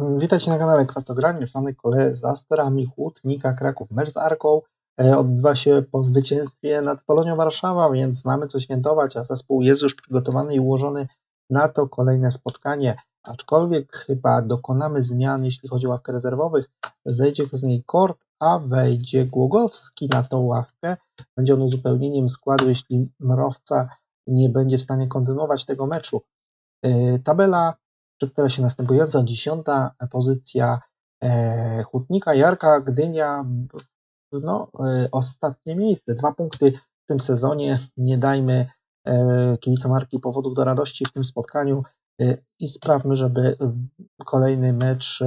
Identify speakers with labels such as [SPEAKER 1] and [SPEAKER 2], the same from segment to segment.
[SPEAKER 1] Mm, Witajcie na kanale Kwastogranie, Franek Kole za sterami Hutnika Kraków. Mecz z Arką e, odbywa się po zwycięstwie nad Polonią Warszawa, więc mamy co świętować, a zespół jest już przygotowany i ułożony na to kolejne spotkanie. Aczkolwiek chyba dokonamy zmian, jeśli chodzi o ławkę rezerwowych. Zejdzie z niej Kort, a wejdzie Głogowski na tą ławkę. Będzie on uzupełnieniem składu, jeśli Mrowca nie będzie w stanie kontynuować tego meczu. E, Tabela przedstawia się następująco. Dziesiąta pozycja e, Hutnika, Jarka, Gdynia, no, e, ostatnie miejsce. Dwa punkty w tym sezonie. Nie dajmy e, kibicom Marki powodów do radości w tym spotkaniu i sprawmy, żeby kolejny mecz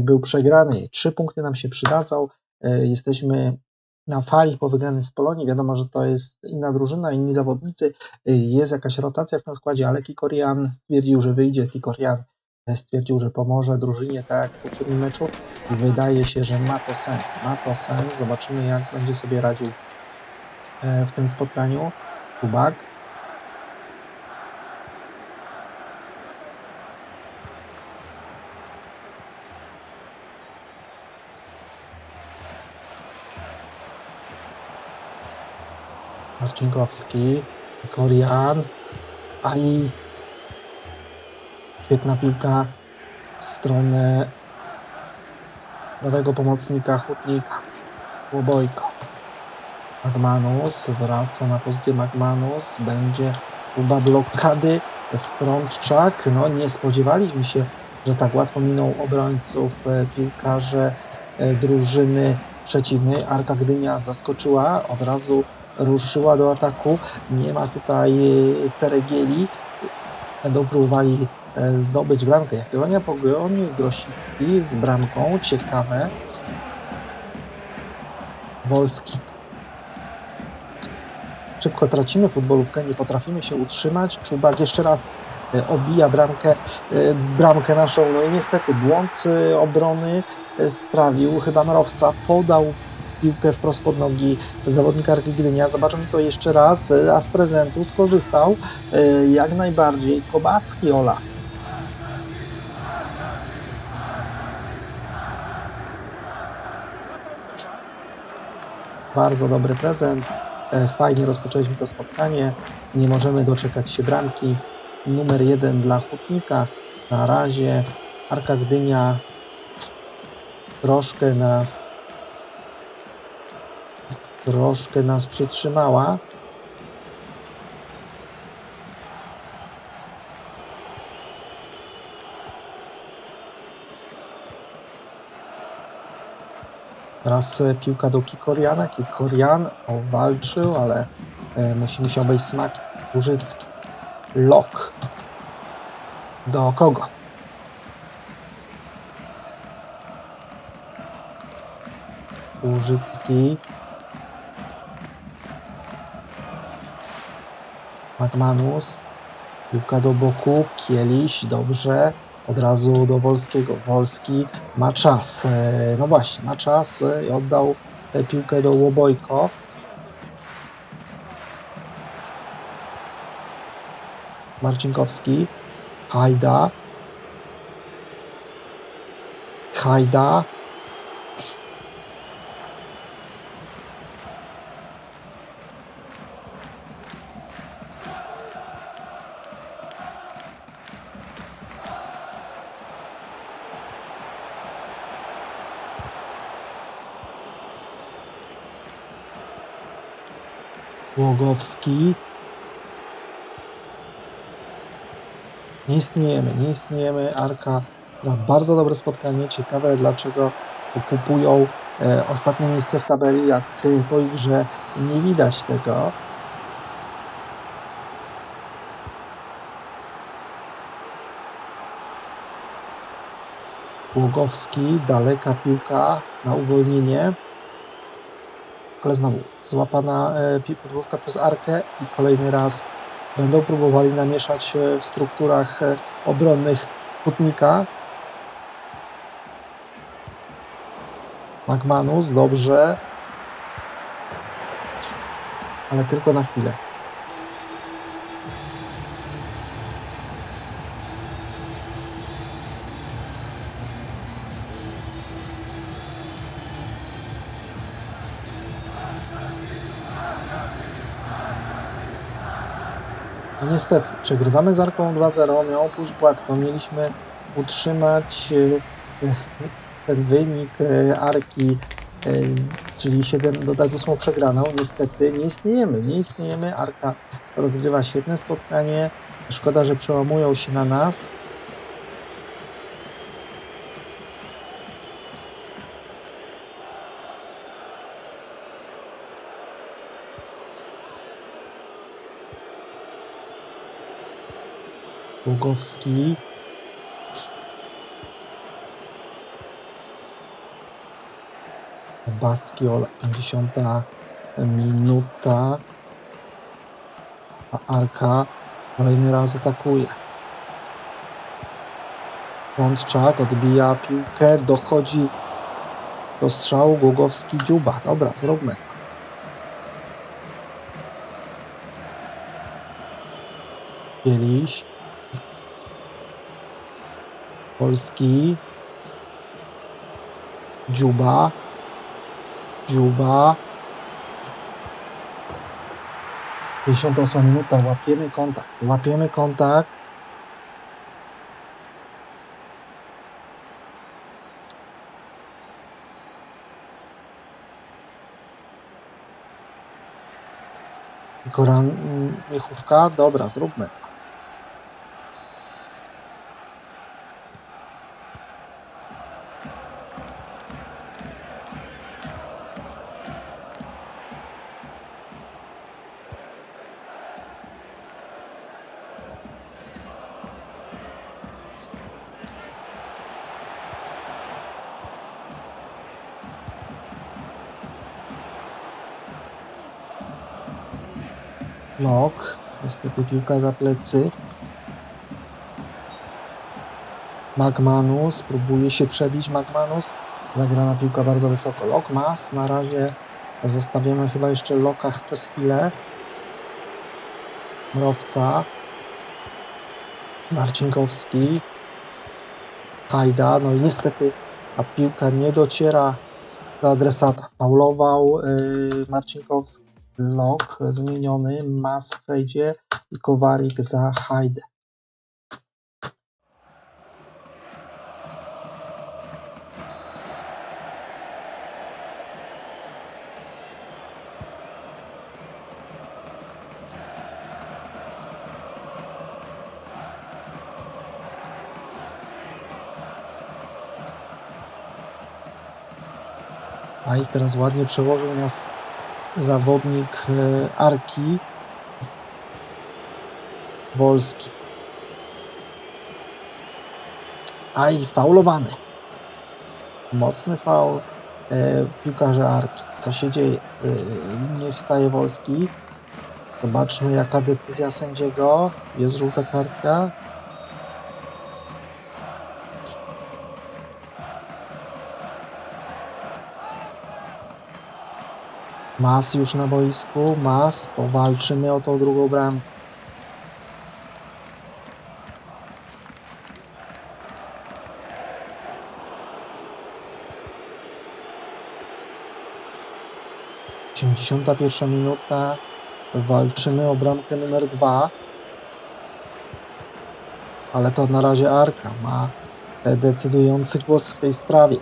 [SPEAKER 1] był przegrany. Trzy punkty nam się przydadzą. Jesteśmy na fali po wygranej z Polonii. Wiadomo, że to jest inna drużyna, inni zawodnicy. Jest jakaś rotacja w tym składzie, ale Kikorian stwierdził, że wyjdzie. Kikorian stwierdził, że pomoże drużynie tak jak w poprzednim meczu. I wydaje się, że ma to sens. Ma to sens. Zobaczymy, jak będzie sobie radził e, w tym spotkaniu. Kubak. Marcinkowski, Korian, Ali, świetna piłka w stronę nowego pomocnika Hutnika, Łobojko. Magmanus wraca na pozycję Magmanus, będzie próba blokady Frączczak. No nie spodziewaliśmy się, że tak łatwo miną obrońców e, piłkarze e, drużyny przeciwnej. Arka Gdynia zaskoczyła, od razu ruszyła do ataku. Nie ma tutaj e, Ceregieli. Będą próbowali e, zdobyć bramkę. Jagiellonia pogoni Grosicki z bramką. Ciekawe. Wolski. Szybko tracimy futbolówkę, nie potrafimy się utrzymać. Czubak jeszcze raz e, obija bramkę, e, bramkę naszą. No i niestety błąd obrony sprawił chyba Marowca. Podał piłkę wprost pod nogi zawodnika Arki Gdynia. Zobaczymy to jeszcze raz, a z prezentu skorzystał e, jak najbardziej Kobacki Ola. Bardzo dobry prezent. E, Fajnie rozpoczęliśmy to spotkanie. Nie możemy doczekać się bramki. Numer jeden dla Hutnika. Na razie Arka Gdynia troszkę nas troszkę nas przytrzymała. Teraz e, piłka do Kikoriana. Kikorian walczył, ale e, musimy się obejść smak. Łużycki. Lok. Do kogo? Łużycki. Magmanus. Piłka do boku. Kieliś. Dobrze. Od razu do Wolskiego. Wolski ma czas. E, No właśnie, ma czas e, i oddał e, piłkę do Łobojko. Marcinkowski. Hajda. Hajda. Łogowski. Nie istniejemy, nie istniejemy. Arka bardzo dobre spotkanie. Ciekawe dlaczego okupują e, ostatnie miejsce w tabeli, jak po ich grze nie widać tego. Łogowski, daleka piłka na uwolnienie ale znowu złapana e, podłówka przez Arkę i kolejny raz będą próbowali namieszać e, w strukturach e, obronnych Hutnika. Magmanus, dobrze. Ale tylko na chwilę. No Niestety, przegrywamy z Arką 2-0, miało pójść gładko, mieliśmy utrzymać e, ten wynik e, Arki, e, czyli 7 dodać 8 przegraną. Niestety nie istniejemy, nie istniejemy. Arka rozgrywa świetne spotkanie. Szkoda, że przełamują się na nas. Ługowski. Backi, Ola, 50 minuta. A Arka kolejny raz atakuje. Łączczak odbija piłkę, dochodzi do strzału Głogowski Dziuba. Dobra, zróbmy. Kieliś. Polski. Dziuba. Dziuba. 58 minuta, łapiemy kontakt, łapiemy kontakt. Koran, mm, Miechówka, dobra, zróbmy. Lok. Niestety piłka za plecy. Magmanus. Próbuje się przebić Magmanus. Zagrana piłka bardzo wysoko. Lok mas. Na razie zostawiamy chyba jeszcze Lokach przez chwilę. Mrowca. Marcinkowski. Hajda. No i niestety ta piłka nie dociera do adresata. Faulował yy, Marcinkowski. Lok zmieniony, Mas wejdzie i Kowarik za Hajdę. A i teraz ładnie przełożył nas zawodnik e, Arki Wolski. A i faulowany. Mocny faul e, piłkarza Arki. Co się dzieje? E, nie wstaje Wolski. Zobaczmy jaka decyzja sędziego. Jest żółta kartka. Mas już na boisku. Mas, powalczymy o tą drugą bramkę. Osiemdziesiąta pierwsza minuta. Walczymy o bramkę numer dwa. Ale to na razie Arka ma decydujący głos w tej sprawie.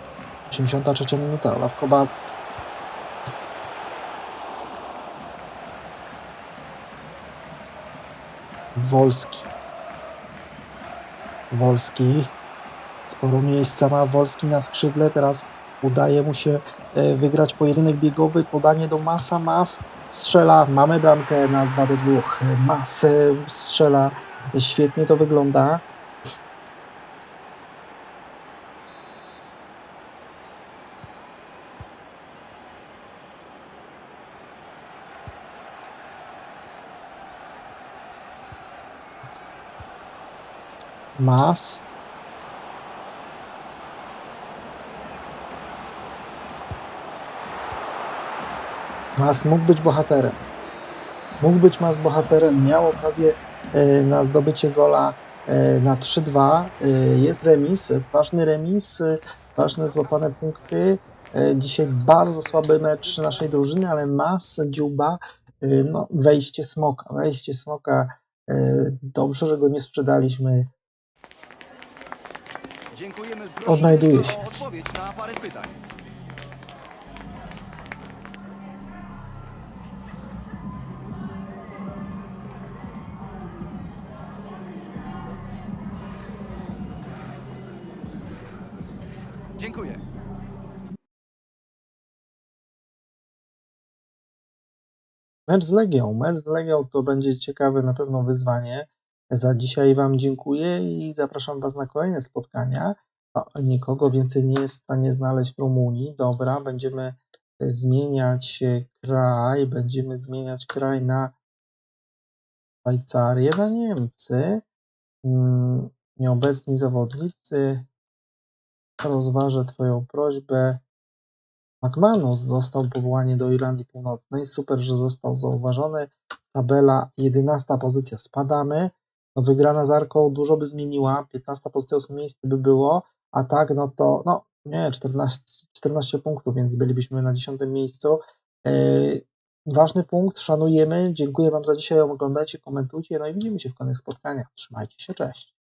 [SPEAKER 1] 83 minuta. Olaf Kowalski. Wolski. Wolski. Sporo miejsca ma Wolski na skrzydle. Teraz udaje mu się e, wygrać pojedynek biegowy. Podanie do Masa. Mas strzela. Mamy bramkę na 2 do 2. Mas e, strzela. Świetnie to wygląda. Mas. Mas mógł być bohaterem. Mógł być Mas bohaterem. Miał okazję e, na zdobycie gola e, na 3-2. E, Jest remis, ważny remis, ważne złapane punkty. Dzisiaj bardzo słaby mecz naszej drużyny, ale Mas, Dziuba, no, wejście smoka. Wejście smoka Dobrze, że go nie sprzedaliśmy. Odnajduje się.
[SPEAKER 2] o odpowiedź na parę pytań. Dziękuję.
[SPEAKER 1] Mecz z Legią. Mecz z Legią to będzie ciekawe na pewno wyzwanie. Za dzisiaj Wam dziękuję i zapraszam Was na kolejne spotkania. Nikogo więcej nie jest w stanie znaleźć w Rumunii. Dobra, będziemy zmieniać e, kraj. Będziemy zmieniać kraj na Szwajcarię, na Niemcy. Mm, Nieobecni zawodnicy. Rozważę Twoją prośbę. McManus został powołany do Irlandii Północnej. Super, że został zauważony. Tabela 11 pozycja spadamy. No wygrana z Arką dużo by zmieniła. 15 pozycja 8 miejsce by było, a tak no to no nie 14, 14 punktów, więc bylibyśmy na 10 miejscu. Yy, ważny punkt, szanujemy. Dziękuję Wam za dzisiaj. Oglądajcie, komentujcie. No i widzimy się w kolejnych spotkaniach. Trzymajcie się, cześć.